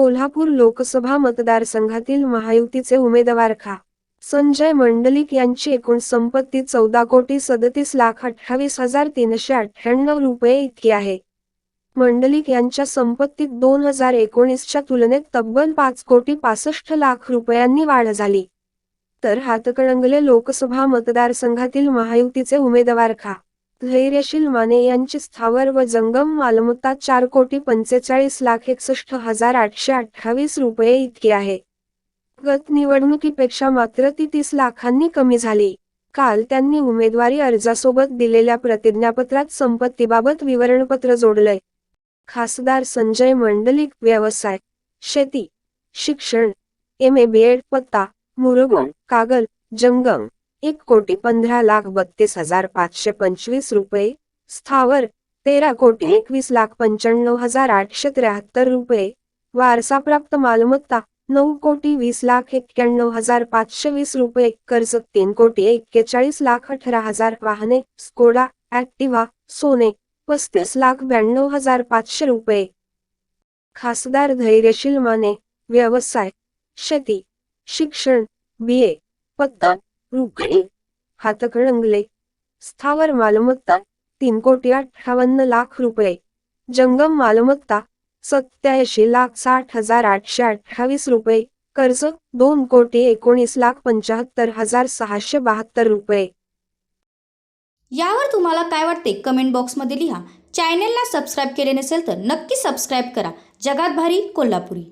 कोल्हापूर लोकसभा मतदारसंघातील महायुतीचे उमेदवार खा. संजय मंडलिक यांची एकूण संपत्ती चौदा कोटी सदतीस लाख अठ्ठावीस हजार तीनशे अठ्ठ्याण्णव रुपये इतकी आहे. मंडलिक यांच्या संपत्तीत दोन हजार एकोणीसच्या तुलनेत तब्बल पाच कोटी पासष्ट लाख रुपयांनी वाढ झाली. तर हातकणंगले लोकसभा मतदारसंघातील महायुतीचे उमेदवार खा. धैर्यशील माने यांची स्थावर व जंगम मालमत्ता चार कोटी पंचेचाळीस लाख एकसष्ट हजार आठशे अठ्ठावीस रुपये इतकी आहे. गत निवडणुकीपेक्षा मात्र ती तीस लाखांनी कमी झाली. काल त्यांनी उमेदवारी अर्जासोबत दिलेल्या प्रतिज्ञापत्रात संपत्तीबाबत विवरणपत्र जोडलंय. खासदार संजय मंडलिक व्यवसाय शेती शिक्षण एम ए बी एड पत्ता मुरगुण कागल जंगम एक कोटी पंधरा लाख बत्तीस हजार पाचशे पंचवीस रुपये. स्थावर तेरा कोटी एकवीस लाख पंच्याण्णव हजार आठशे त्र्याहत्तर रुपये. वारसाप्राप्त मालमत्ता नऊ कोटी वीस लाख एक्क्याण्णव हजार पाचशे वीस रुपये. कर्ज तीन कोटी एक्केचाळीस लाख अठरा हजार वाहने. स्कोडा ऍक्टिव्हा सोने पस्तीस लाख ब्याण्णव हजार पाचशे रुपये. खासदार धैर्यशील माने व्यवसाय शेती शिक्षण बी ए पत्ता रुकडी हातकणंगले स्थावर मालमत्ता तीन कोटी अठ्ठावन्न लाख रुपये. जंगम मालमत्ता सत्याऐंशी लाख साठ हजार आठशे अठ्ठावीस रुपये. कर्ज दोन कोटी एकोणीस लाख पंचाहत्तर हजार सहाशे बहात्तर रुपये. यावर तुम्हाला काय वाटते कमेंट बॉक्समध्ये लिहा. चॅनेलला सबस्क्राईब केले नसेल तर नक्की सबस्क्राईब करा. जगात भारी कोल्हापुरी.